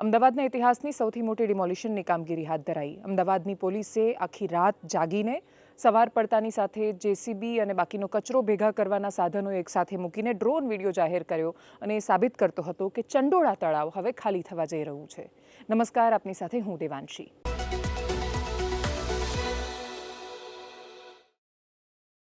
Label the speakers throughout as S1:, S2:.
S1: અમદાવાદના ઇતિહાસની સૌથી મોટી ડિમોલિશનની કામગીરી હાથ ધરાઈ. અમદાવાદની પોલીસે આખી રાત જાગીને સવાર પડતાની સાથે જેસીબી અને બાકીનો કચરો ભેગા કરવાના સાધનો એકસાથે મૂકીને ડ્રોન વીડિયો જાહેર કર્યો અને એ સાબિત કરતો હતો કે ચંડોળા તળાવ હવે ખાલી થવા જઈ રહ્યું છે. નમસ્કાર, આપની સાથે હું દેવાંશી.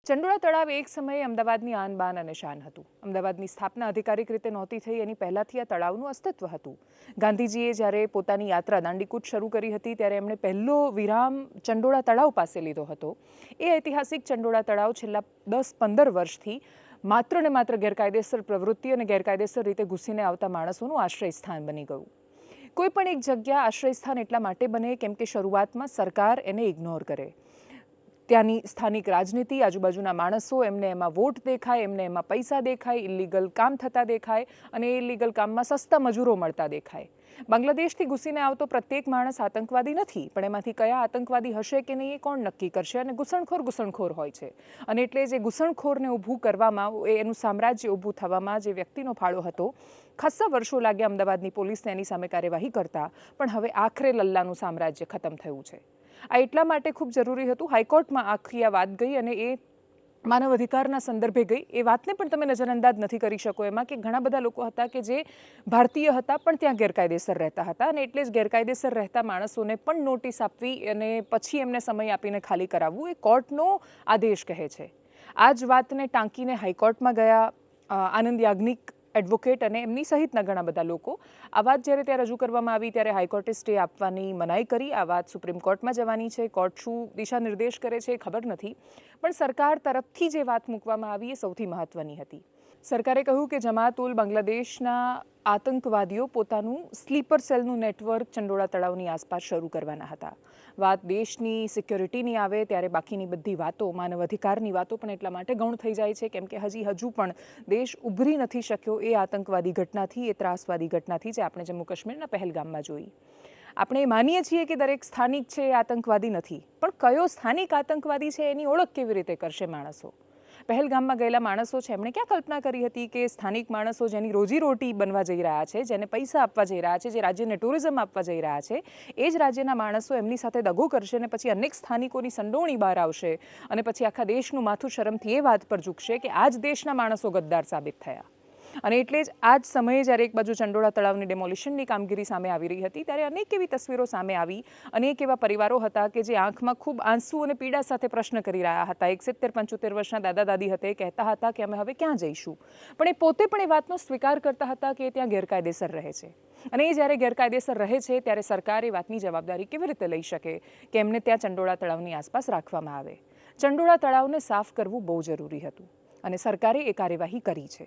S1: ચંડોળા તળાવ એક સમયે અમદાવાદની આન બાન અને શાન હતું. અમદાવાદની સ્થાપના અધિકારિક રીતે નહોતી થઈ એની પહેલાંથી આ તળાવનું અસ્તિત્વ હતું. ગાંધીજીએ જ્યારે પોતાની યાત્રા દાંડીકૂચ શરૂ કરી હતી ત્યારે એમણે પહેલો વિરામ ચંડોળા તળાવ પાસે લીધો હતો. એ ઐતિહાસિક ચંડોળા તળાવ છેલ્લા દસ પંદર વર્ષથી માત્ર ને માત્ર ગેરકાયદેસર પ્રવૃત્તિ અને ગેરકાયદેસર રીતે ઘૂસીને આવતા માણસોનું આશ્રય સ્થાન બની ગયું. કોઈ પણ એક જગ્યા આશ્રય સ્થાન એટલા માટે બને કેમ કે શરૂઆતમાં સરકાર એને ઇગ્નોર કરે. ત્યાંની સ્થાનિક રાજનીતિ, આજુબાજુના માણસો, એમને એમાં વોટ દેખાય, એમને એમાં પૈસા દેખાય ઇલીગલ કામ થતા દેખાય અને એ ઇલીગલ કામમાં સસ્તા મજૂરો મળતા દેખાય. બાંગ્લાદેશથી ઘૂસીને આવતો પ્રત્યેક માણસ આતંકવાદી નથી, પણ એમાંથી કયા આતંકવાદી હશે કે નહીં એ કોણ નક્કી કરશે અને ઘૂસણખોર ઘૂસણખોર હોય છે. અને એટલે જે ઘૂસણખોરને ઊભું કરવામાં એનું સામ્રાજ્ય ઊભું થવામાં જે વ્યક્તિનો ફાળો હતો, ખાસ્સા વર્ષો લાગ્યા અમદાવાદની પોલીસને એની સામે કાર્યવાહી કરતા, પણ હવે આખરે લલ્લાનું સામ્રાજ્ય ખતમ થયું છે. આ એટલા માટે ખૂબ જરૂરી હતું. હાઈકોર્ટમાં આખી આ વાત ગઈ અને એ માનવ અધિકારના સંદર્ભે ગઈ. એ વાતને પણ તમે નજરઅંદાજ નથી કરી શકો એમાં કે ઘણા બધા લોકો હતા કે જે ભારતીય હતા પણ ત્યાં ગેરકાયદેસર રહેતા હતા અને એટલે જ ગેરકાયદેસર રહેતા માણસોને પણ નોટિસ આપવી અને પછી એમને સમય આપીને ખાલી કરાવવું એ કોર્ટનો આદેશ કહે છે. આ જ વાતને ટાંકીને હાઈકોર્ટમાં ગયા આનંદ યાજ્ઞિક એડવોકેટ અને એમની સહિતના ઘણા બધા લોકો આ વાત જ્યારે ત્યાં રજૂ કરવામાં આવી ત્યારે હાઈકોર્ટે સ્ટે આપવાની મનાઈ કરી. આ વાત સુપ્રીમ કોર્ટમાં જવાની છે. કોર્ટ શું દિશા નિર્દેશ કરે છે એ ખબર નથી. પણ સરકાર તરફથી જે વાત મૂકવામાં આવી એ સૌથી મહત્વની હતી. સરકારે કહ્યું કે જમાત ઉલ બાંગ્લાદેશના આતંકવાદીઓ પોતાનું સ્લીપર સેલનું નેટવર્ક ચંડોળા તળાવની આસપાસ શરૂ કરવાના હતા. વાત દેશની સિક્યોરિટીની આવે ત્યારે બાકીની બધી વાતો, માનવ અધિકારની વાતો પણ એટલા માટે ગૌણ થઈ જાય છે કેમ કે હજી હજુ પણ દેશ ઉભરી નથી શક્યો એ આતંકવાદી ઘટનાથી, એ ત્રાસવાદી ઘટનાથી જે આપણે જમ્મુ કાશ્મીરના પહેલગામમાં જોઈ. આપણે માનીએ છીએ કે દરેક સ્થાનિક છે આતંકવાદી નથી, પણ કયો સ્થાનિક આતંકવાદી છે એની ઓળખ કેવી રીતે કરશે માણસો? પહેલગામમાં ગયેલા માણસો છે, એમણે ક્યાં કલ્પના કરી હતી કે સ્થાનિક માણસો જેની રોજીરોટી બનવા જઈ રહ્યા છે, જેને પૈસા આપવા જઈ રહ્યા છે, જે રાજ્યને ટુરિઝમ આપવા જઈ રહ્યા છે, એ જ રાજ્યના માણસો એમની સાથે દગો કરશે અને પછી અનેક સ્થાનિકોની સંડોવણી બહાર આવશે અને પછી આખા દેશનું માથું શરમથી એ વાત પર ઝૂકશે કે આ જ દેશના માણસો ગદ્દાર સાબિત થયા. અને એટલે જ આ જ સમયે જ્યારે એક બાજુ ચંડોળા તળાવની ડેમોલિશનની કામગીરી સામે આવી રહી હતી, ત્યારે અનેક એવી તસવીરો સામે આવી. અનેક એવા પરિવારો હતા કે જે આંખમાં ખૂબ આંસુ અને પીડા સાથે પ્રશ્ન કરી રહ્યા હતા. એક સિત્તેર પંચોતેર વર્ષના દાદા દાદી હતા, એ કહેતા હતા કે અમે હવે ક્યાં જઈશું? પણ એ પોતે પણ એ વાતનો સ્વીકાર કરતા હતા કે ત્યાં ગેરકાયદેસર રહે છે. અને એ જ્યારે ગેરકાયદેસર રહે છે, ત્યારે સરકાર એ વાતની જવાબદારી કેવી રીતે લઈ શકે કે એમને ત્યાં ચંડોળા તળાવની આસપાસ રાખવામાં આવે? ચંડોળા તળાવને સાફ કરવું બહુ જરૂરી હતું અને સરકારે એ કાર્યવાહી કરી છે.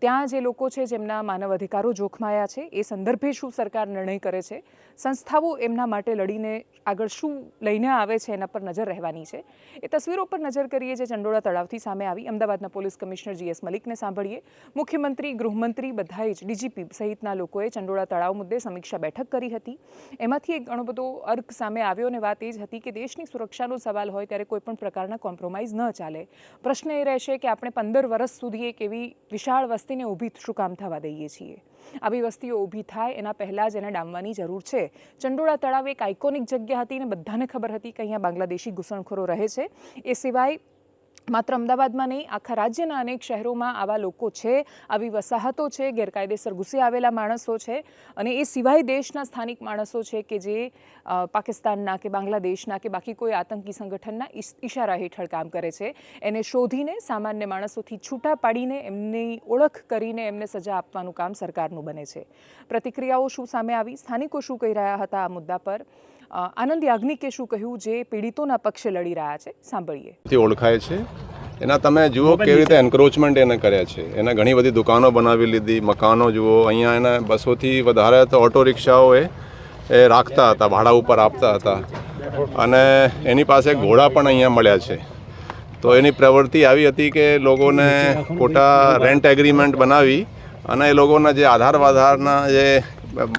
S1: ત્યાં જે લોકો છે, જેમના માનવ અધિકારો જોખમાયા છે, એ સંદર્ભે શું સરકાર નિર્ણય કરે છે? સંસ્થાઓ એમના માટે લડીને આગળ શું લઈને આવે છે, એના પર નજર રહેવાની છે. એ તસવીરો પર નજર કરીએ જે ચંડોળા તળાવથી સામે આવી. અમદાવાદના પોલીસ કમિશનર જીએસ મલિકને સાંભળીએ. મુખ્યમંત્રી, ગૃહમંત્રી બધાએ જ ડીજીપી સહિતના લોકોએ ચંડોળા તળાવ મુદ્દે સમીક્ષા બેઠક કરી હતી. એમાંથી એક ઘણો બધો અર્ક સામે આવ્યો અને વાત એ જ હતી કે દેશની સુરક્ષાનો સવાલ હોય ત્યારે કોઈપણ પ્રકારના કોમ્પ્રોમાઇઝ ન ચાલે. પ્રશ્ન એ રહેશે કે આપણે પંદર વર્ષ સુધી એક એવી વિશાળ વસ્તીને ઊભી શું કામ થવા દઈએ છીએ. આવી વસ્તીઓ ઊભી થાય એના પહેલાં જ એને ડામવાની જરૂર છે. ચંડોળા તળાવ એક આઇકોનિક જગ્યા હતી અને બધાને ખબર હતી કે અહીંયા બાંગ્લાદેશી ઘૂસણખોરો રહે છે. એ સિવાય માત્ર અમદાવાદમાં નહીં, આખા રાજ્યના અનેક શહેરોમાં આવા લોકો છે, આવી વસાહતો છે, ગેરકાયદેસર ઘૂસી આવેલા માણસો છે અને એ સિવાય દેશના સ્થાનિક માણસો છે કે જે પાકિસ્તાનના કે બાંગ્લાદેશના કે બાકી કોઈ આતંકી સંગઠનના ઈશ- ઈશારા હેઠળ કામ કરે છે. એને શોધીને સામાન્ય માણસોથી છૂટા પાડીને એમની ઓળખ કરીને એમને સજા આપવાનું કામ સરકારનું બને છે. પ્રતિક્રિયાઓ શું સામે આવી? સ્થાનિકો શું કહી રહ્યા હતા આ મુદ્દા પર? આનંદ યાજ્ઞિકે શું કહ્યું જે પીડિતોના પક્ષે લડી રહ્યા છે? સાંભળીએ.
S2: ઓળખાય છે. એના તમે જુઓ કેવી રીતે એન્ક્રોચમેન્ટ એને કર્યા છે. એને ઘણી બધી દુકાનો બનાવી લીધી મકાનો જુઓ. અહીંયા એને બસોથી વધારે તો ઓટો રિક્ષાઓ એ એ રાખતા હતા ભાડા ઉપર આપતા હતા. અને એની પાસે ઘોડા પણ અહીંયા મળ્યા છે. તો એની પ્રવૃત્તિ આવી હતી કે લોકોને ખોટા રેન્ટ એગ્રીમેન્ટ બનાવી અને એ લોકોના જે આધાર વાધારના જે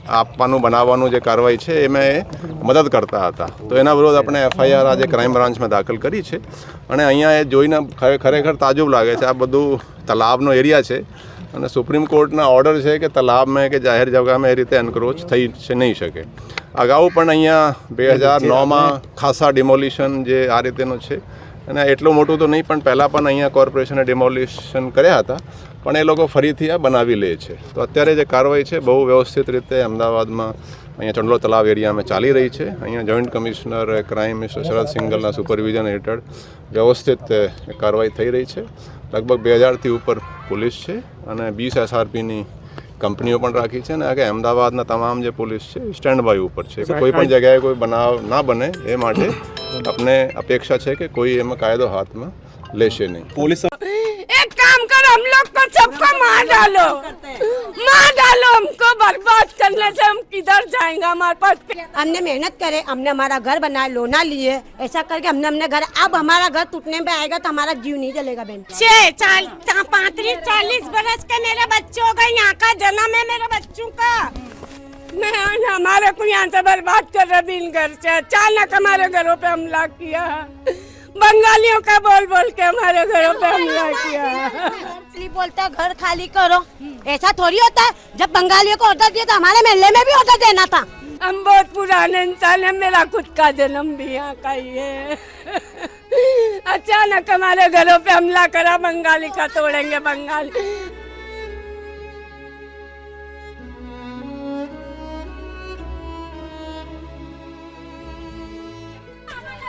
S2: આપવાનું બનાવવાનું જે કાર્યવાહી છે એમાં એ મદદ કરતા હતા. તો એના વિરોધ આપણે એફઆઈઆર આજે ક્રાઇમ બ્રાન્ચમાં દાખલ કરી છે. અને અહીંયા એ જોઈને ખરે- ખરેખર તાજુબ લાગે છે આ બધું તલાવનો એરિયા છે. અને સુપ્રીમ કોર્ટના ઓર્ડર છે કે તલાબમાં કે જાહેર જગામાં એ રીતે એન્ક્રોચ થઈ છે નહીં શકે. અગાઉ પણ અહીંયા બે હજાર નવમાં ખાસા ડિમોલિશન જે આ રીતેનું છે. અને એટલું મોટું તો નહીં પણ પહેલાં પણ અહીંયા કોર્પોરેશને ડિમોલિશન કર્યા હતા. પણ એ લોકો ફરીથી આ બનાવી લે છે. તો અત્યારે જે કાર્યવાહી છે બહુ વ્યવસ્થિત રીતે અમદાવાદમાં અહીંયા ચંડલો તલાવ એરિયામાં ચાલી રહી છે. અહીંયા joint commissioner crime mister Sharad સિંગલના supervision હેઠળ વ્યવસ્થિત કાર્યવાહી થઈ રહી છે. લગભગ બે હજારથી ઉપર પોલીસ છે અને બીસ એસઆરપીની કંપનીઓ પણ રાખી છે અને આગળ અમદાવાદના તમામ જે પોલીસ છે સ્ટેન્ડ બાય ઉપર છે. કોઈ પણ જગ્યાએ કોઈ બનાવ ના બને એ માટે આપણે અપેક્ષા છે કે કોઈ એમાં કાયદો હાથમાં લેશે નહીં.
S3: પોલીસ
S4: एक काम करो हम लोग को सबको मार डालो। मार डालो हमको बर्बाद करने से हम किधर जाएँगे? हमारे पास
S5: हमने मेहनत करे हमने हमारा घर बनाया लोना लिए। ऐसा करके हमने हमने घर अब हमारा घर टूटने पे आएगा तो हमारा जीव नहीं जलेगा बहन।
S4: छह चाल पैंतीस चालीस बरस के मेरे बच्चों का यहाँ का जन्म है मेरे बच्चों का। मैं हमारे को यहाँ से बर्बाद कर रहे बिन घर से। अचानक हमारे घरों पे हमला किया। बंगालियों का बोल बोल के हमारे घरों पे हमला किया।
S5: इसलिए बोलता है घर खाली करो। ऐसा थोड़ी होता है जब बंगालियों को ऑर्डर दिया तो हमारे मेले में भी ऑर्डर देना था।
S4: हम बहुत पुराने इंसान है मेरा खुद का जन्म भी यहाँ का ही है। अचानक हमारे घरों पे हमला करा बंगाली का तोड़ेंगे बंगाली।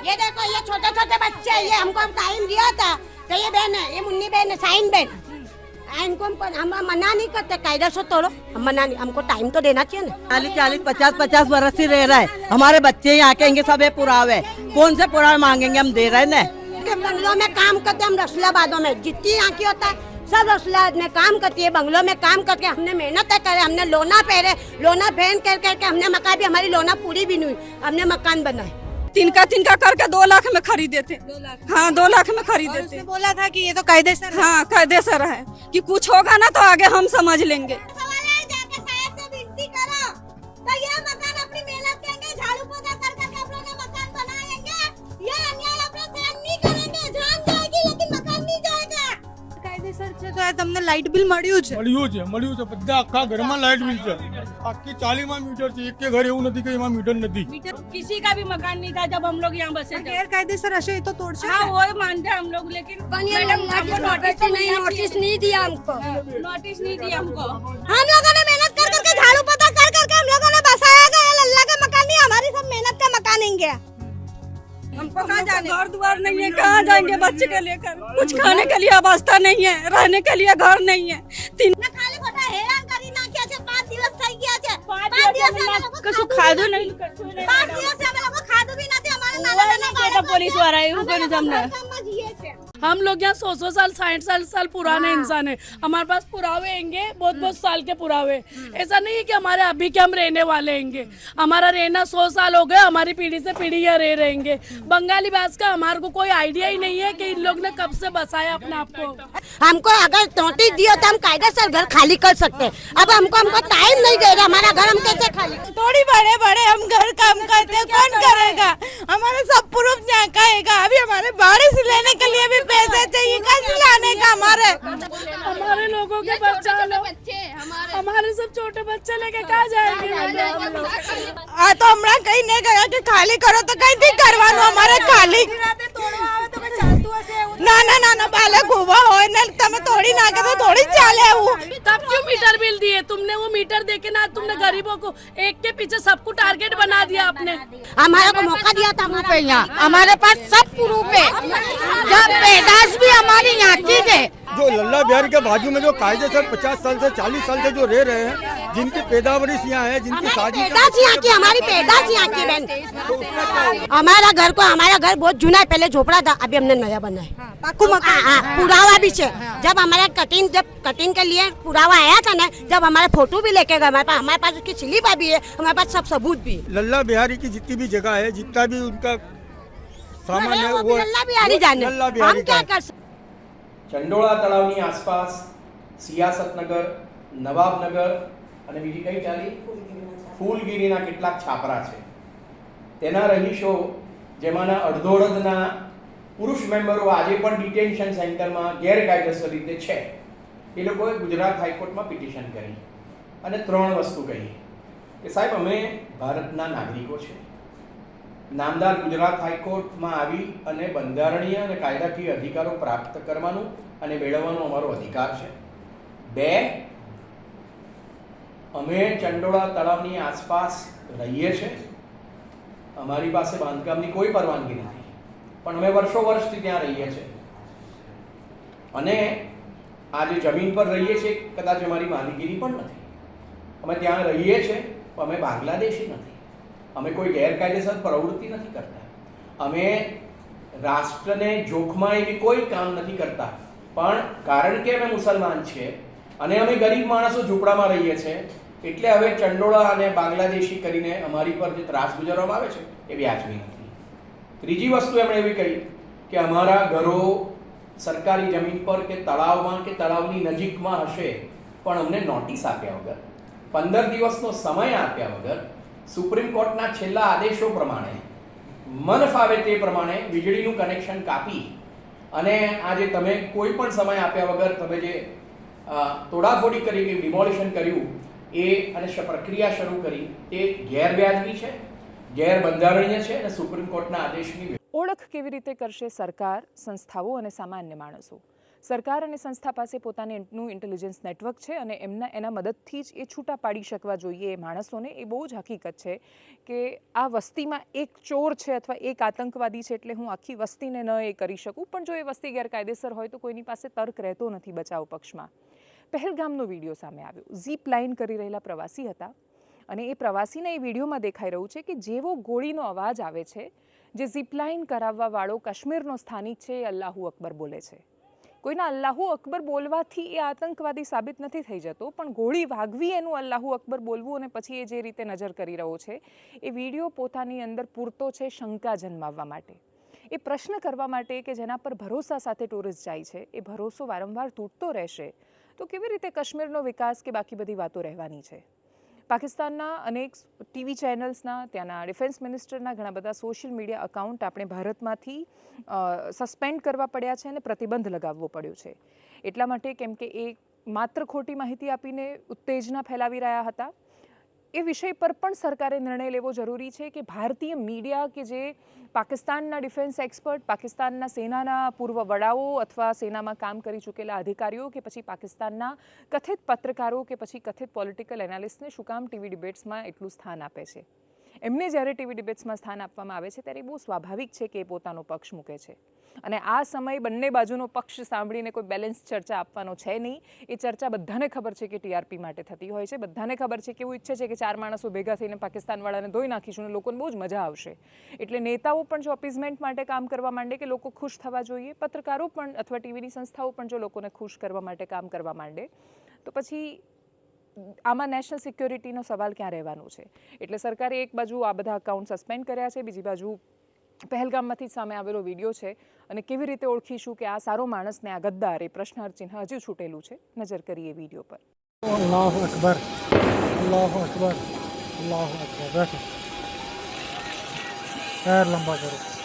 S5: ये देखो ये छोटे छोटे बच्चे ये हमको टाइम दिया था। तो ये बहन है ये मुन्नी बहन है साइन बहन। इनको हम हम मना नहीं करते कायदा से तोड़ो। हम मना नहीं हमको टाइम तो देना चाहिए ना।
S6: चालीस चालीस पचास पचास बरस से रह रहा है। हमारे बच्चे यहाँ के इनके सब ये पुरावे कौन से पुरावे मांगेंगे हम दे रहे हैं ना?
S5: बंगलों में काम करते हम रसलाबादों में। जितनी यहाँ की होता है सब रसलाबाद में काम करती है। बंगलों में काम करके हमने मेहनत करे हमने लोना पहरे लोना पहन कर करके हमने मकान भी हमारी लोना पूरी भी नहीं हुई। हमने मकान बनाए।
S7: तिनका तिनका करके दो लाख में खरीदे थे हाँ दो लाख में खरीदे थे
S6: बोला था कि ये तो कायदेसर
S7: हाँ कायदेसर है कि कुछ होगा ना तो आगे हम समझ लेंगे
S6: કાયદેસર છે તો આ તમને લાઇટ બિલ મળ્યું છે
S3: મળ્યું છે મળ્યું છે બધા આખા ઘરમાં લાઇટ બિલ છે આખી ચાલીમાં મીટર છે એક ઘર એવું નથી કે એમાં મીટર નથી
S4: किसी का भी मकान नहीं था जब हम लोग यहाँ बसे थे
S6: ગેરકાયદેસર હશે એ તો તોડશે
S4: हाँ वो मानते हैं हम लोग लेकिन मैडम हमको नोटिस तो नहीं नोटिस नहीं दिया हमको नोटिस नहीं दिया हमको
S5: हम लोगों ने मेहनत कर करके झाड़ू पता कर करके हम लोगों ने बसाया गया लल्ला का मकान नहीं हमारी सब मेहनत का मकान नहीं गया
S7: हमको कहाँ जाने घर द्वार नहीं है कहाँ जाएंगे बच्चे के लेकर कुछ खाने के लिए अवस्था नहीं है रहने के लिए घर नहीं है કર્યું તમને?
S5: જીએ છે
S8: हम लोग यहाँ सौ सौ साल साठ साल साल पुराने इंसान है। हमारे पास पुरावे होंगे बहुत बहुत साल के पुरावे। ऐसा नहीं है कि हमारे अभी के हम रहने वाले हैंगे। हमारा रहना सौ साल हो गया हमारी पीढ़ी से पीढ़ी यहाँ रह रहेंगे बंगाली भाष का हमारे को कोई आइडिया ही नहीं है कि इन लोग ने कब से बसाया अपने आप को।
S5: हमको अगर नोटिस दिया तो हम कायदेसर घर खाली कर सकते हैं। अब हमको हमको टाइम नहीं दे रहा हमारा घर हम कैसे खाली
S6: थोड़ी बड़े बड़े हम घर काम करते हैं कौन करेगा? हमारे सब प्रूफ यहाँ का अभी हमारे बारिश लेने के लिए भी भेजे थे कैसे लाने का हमारे
S8: हमारे लोगों के बच्चा लो हमारे सब छोटे बच्चे लेके कहा जाएंगे हाँ तो
S6: हमारा कहीं नहीं गया कि खाली करो तो कहीं भी करवा लो हमारे खाली અમારે ખાલી નાના નાના બાળક ઉભા હોય ને તમે તોડી નાખે તો થોડી જ ચાલે આવું
S8: तब क्यों मीटर बिल दिए तुमने वो मीटर देके ना तुमने गरीबों को एक के पीछे सबको टारगेट बना दिया आपने
S5: हमारे को मौका दिया था हमारा
S6: यहाँ हमारे पास सब प्रूफ है जब पैदाश भी हमारी यहाँ की है
S3: जो लल्ला बिहारी के बाजू में जो कायदेसर पचास साल से चालीस साल से जो रह रहे हैं जिनकी पैदावारिश यहाँ है जिनकी शादी
S5: यहाँ की हमारी पैदाश यहाँ की बहन। हमारा घर को हमारा घर बहुत जूना है पहले झोपड़ा था अभी हमने नया बना है।
S6: પાકું
S5: हाँ, हाँ, पुरावा भी है। जब हमारा कटिंग जब कटिंग के लिए पुरावा आया था ना जब हमारे फ़ोटो भी लेके गए हमारे पास हमारे पास उसकी स्लिप भी है हमारे पास सब सबूत भी।
S3: लल्ला बिहारी की जितनी भी जगह है जितना भी उनका सामान है
S5: वो
S3: वो
S5: लल्ला बिहारी जाने। हम क्या कर सकते
S9: ચંડોળા તળાવની આસપાસ સિયાસતનગર નવાબનગર અને બીજી કઈ ચાલી? ફૂલગીરીના કેટલાક છાપરા છે. તેના રહીશો જેમાંના અડધોડના પુરુષ મેમ્બરો આજે પણ ડિટેન્શન સેન્ટરમાં ગેરકાયદેસર રીતે છે. એ લોકોએ ગુજરાત હાઈકોર્ટમાં પિટિશન કરી અને ત્રણ વસ્તુ કહી કે સાહેબ અમે ભારતના નાગરિકો છે. નામદાર ગુજરાત હાઈકોર્ટમાં આવી અને બંધારણીય અને કાયદાકીય અધિકારો પ્રાપ્ત કરવાનું અને મેળવવાનો અમારો અધિકાર છે. બે, અમે ચંડોળા તળાવની આસપાસ રહીએ છીએ અમારી પાસે બાંધકામની કોઈ પરવાનગી નથી, પણ અમે વર્ષો વર્ષથી ત્યાં રહીએ છીએ અને આ જે જમીન પર રહીએ છીએ, કદાચ અમારી માલિકીની પણ નથી. અમે ત્યાં રહીએ છીએ, પણ અમે બાંગ્લાદેશી નથી. અમે કોઈ ગેરકાયદેસર પ્રવૃત્તિ નથી કરતા. અમે રાષ્ટ્રને જોખમાં એવી કોઈ કામ નથી કરતા. પણ કારણ કે અમે મુસલમાન છીએ અને અમે ગરીબ માણસો ઝૂંપડામાં રહીએ છીએ, એટલે હવે ચંડોળા અને બાંગ્લાદેશી કરીને અમારી પર જે ત્રાસ ગુજારવામાં આવે છે, એ વ્યાજબી નથી. ત્રીજી વસ્તુ એમણે એવી કહી કે અમારા ઘરો સરકારી જમીન પર કે તળાવમાં કે તળાવની નજીકમાં હશે, પણ અમને નોટિસ આપ્યા વગર, પંદર દિવસનો સમય આપ્યા વગર સુપ્રીમ કોર્ટના છેલ્લા આદેશો પ્રમાણે, મન ફાવે તે પ્રમાણે વીજળીનું કનેક્શન કાપી અને આજે તમે કોઈ પણ સમય આપ્યા વગર તમે જે તોડાફોડી કરી કે ડિમોલિશન કર્યું, એ અને પ્રક્રિયા શરૂ કરી એ ગેરવ્યાજબી છે, ગેરબંધારણીય છે અને સુપ્રીમ કોર્ટના આદેશની
S1: ઓળખ કેવી રીતે કરશે સરકાર, સંસ્થાઓ અને સામાન્ય માણસો? સરકાર અને સંસ્થા પાસે પોતાનું ઇન્ટેલિજન્સ નેટવર્ક છે અને એમના, એના મદદથી જ એ છૂટા પાડી શકવા જોઈએ એ માણસોને, એ બહુ જ હકીકત છે કે આ વસ્તીમાં એક ચોર છે અથવા એક આતંકવાદી છે એટલે હું આખી વસ્તીને ન એ કરી શકું. પણ જો એ વસ્તી ગેરકાયદેસર હોય તો કોઈની પાસે તર્ક રહેતો નથી બચાવ પક્ષમાં. પહેલગામનો વીડિયો સામે આવ્યો. ઝીપ લાઇન કરી રહેલા પ્રવાસી હતા અને એ પ્રવાસીને એ વિડીયોમાં દેખાઈ રહ્યું છે કે જેવો ગોળીનો અવાજ આવે છે, જે ઝીપલાઇન કરાવવાવાળો કાશ્મીરનો સ્થાનિક છે એ અલ્લાહુ અકબર બોલે છે. કોઈના અલ્લાહુ અકબર બોલવાથી એ આતંકવાદી સાબિત નથી થઈ જતો, પણ ગોળી વાગવી એનું અલ્લાહુ અકબર બોલવું અને પછી એ જે રીતે નજર કરી રહ્યો છે, એ વીડિયો પોતાની અંદર પૂરતો છે શંકા જન્માવવા માટે. એ પ્રશ્ન કરવા માટે કે જેના પર ભરોસા સાથે ટુરિસ્ટ જાય છે, એ ભરોસો વારંવાર તૂટતો રહેશે, તો કેવી રીતે કાશ્મીરનો વિકાસ કે બાકી બધી વાતો રહેવાની છે? પાકિસ્તાનના અનેક ટીવી ચેનલ્સના, ત્યાંના ડિફેન્સ મિનિસ્ટરના ઘણા બધા સોશિયલ મીડિયા અકાઉન્ટ આપણે ભારતમાંથી સસ્પેન્ડ કરવા પડ્યા છે અને પ્રતિબંધ લગાવવો પડ્યો છે. એટલા માટે કેમ કે એ માત્ર ખોટી માહિતી આપીને ઉત્તેજના ફેલાવી રહ્યા હતા. એ વિષય પર પણ સરકારે નિર્ણય લેવો જરૂરી છે કે ભારતીય મીડિયા કે જે પાકિસ્તાનના ડિફેન્સ એક્સપર્ટ, પાકિસ્તાનના સેનાના પૂર્વ વડાઓ અથવા સેનામાં કામ કરી ચૂકેલા અધિકારીઓ કે પછી પાકિસ્તાનના કથિત પત્રકારો કે પછી કથિત પોલિટિકલ એનાલિસ્ટને શું કામ ટીવી ડિબેટ્સમાં એટલું સ્થાન આપે છે? એમને જ્યારે ટીવી ડિબેટ્સમાં સ્થાન આપવામાં આવે છે, ત્યારે બહુ સ્વાભાવિક છે કે એ પોતાનો પક્ષ મૂકે છે. અને આ સમય બંને બાજુનો પક્ષ સાંભળીને કોઈ બેલેન્સ ચર્ચા આપવાનો છે નહીં. એ ચર્ચા બધાને ખબર છે કે ટીઆરપી માટે થતી હોય છે. બધાને ખબર છે કે એવું ઈચ્છે છે કે ચાર માણસો ભેગા થઈને પાકિસ્તાનવાળાને ધોઈ નાખીશું અને લોકોને બહુ જ મજા આવશે. એટલે નેતાઓ પણ જો અપીઝમેન્ટ માટે કામ કરવા માંડે કે લોકો ખુશ થવા જોઈએ, પત્રકારો પણ અથવા ટીવીની સંસ્થાઓ પણ જો લોકોને ખુશ કરવા માટે કામ કરવા માંડે, તો પછી આમાં નેશનલ સિક્યોરિટીનો સવાલ ક્યાં રહેવાનો છે? એટલે સરકારે એક બાજુ આ બધા અકાઉન્ટ સસ્પેન્ડ કર્યા છે, બીજી બાજુ પહેલગામમાંથી જ સામે આવેલો વીડિયો છે. અને કેવી રીતે ઓળખીશું કે આ સારો માણસને આ ગદ્દાર એ પ્રશ્નાર્થ ચિહ્ન હજુ છૂટેલું છે? નજર કરીએ વીડિયો પર.
S10: અલ્લાહ અકબર લંબા
S1: કરો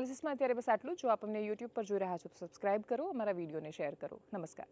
S1: એનાલિસિસમાં અત્યારે બસ આટલું જો. આપ અમને યુટ્યુબ પર જોઈ રહ્યા છો તો સબસ્ક્રાઇબ કરો, અમારા વિડીયોને શેર કરો. નમસ્કાર.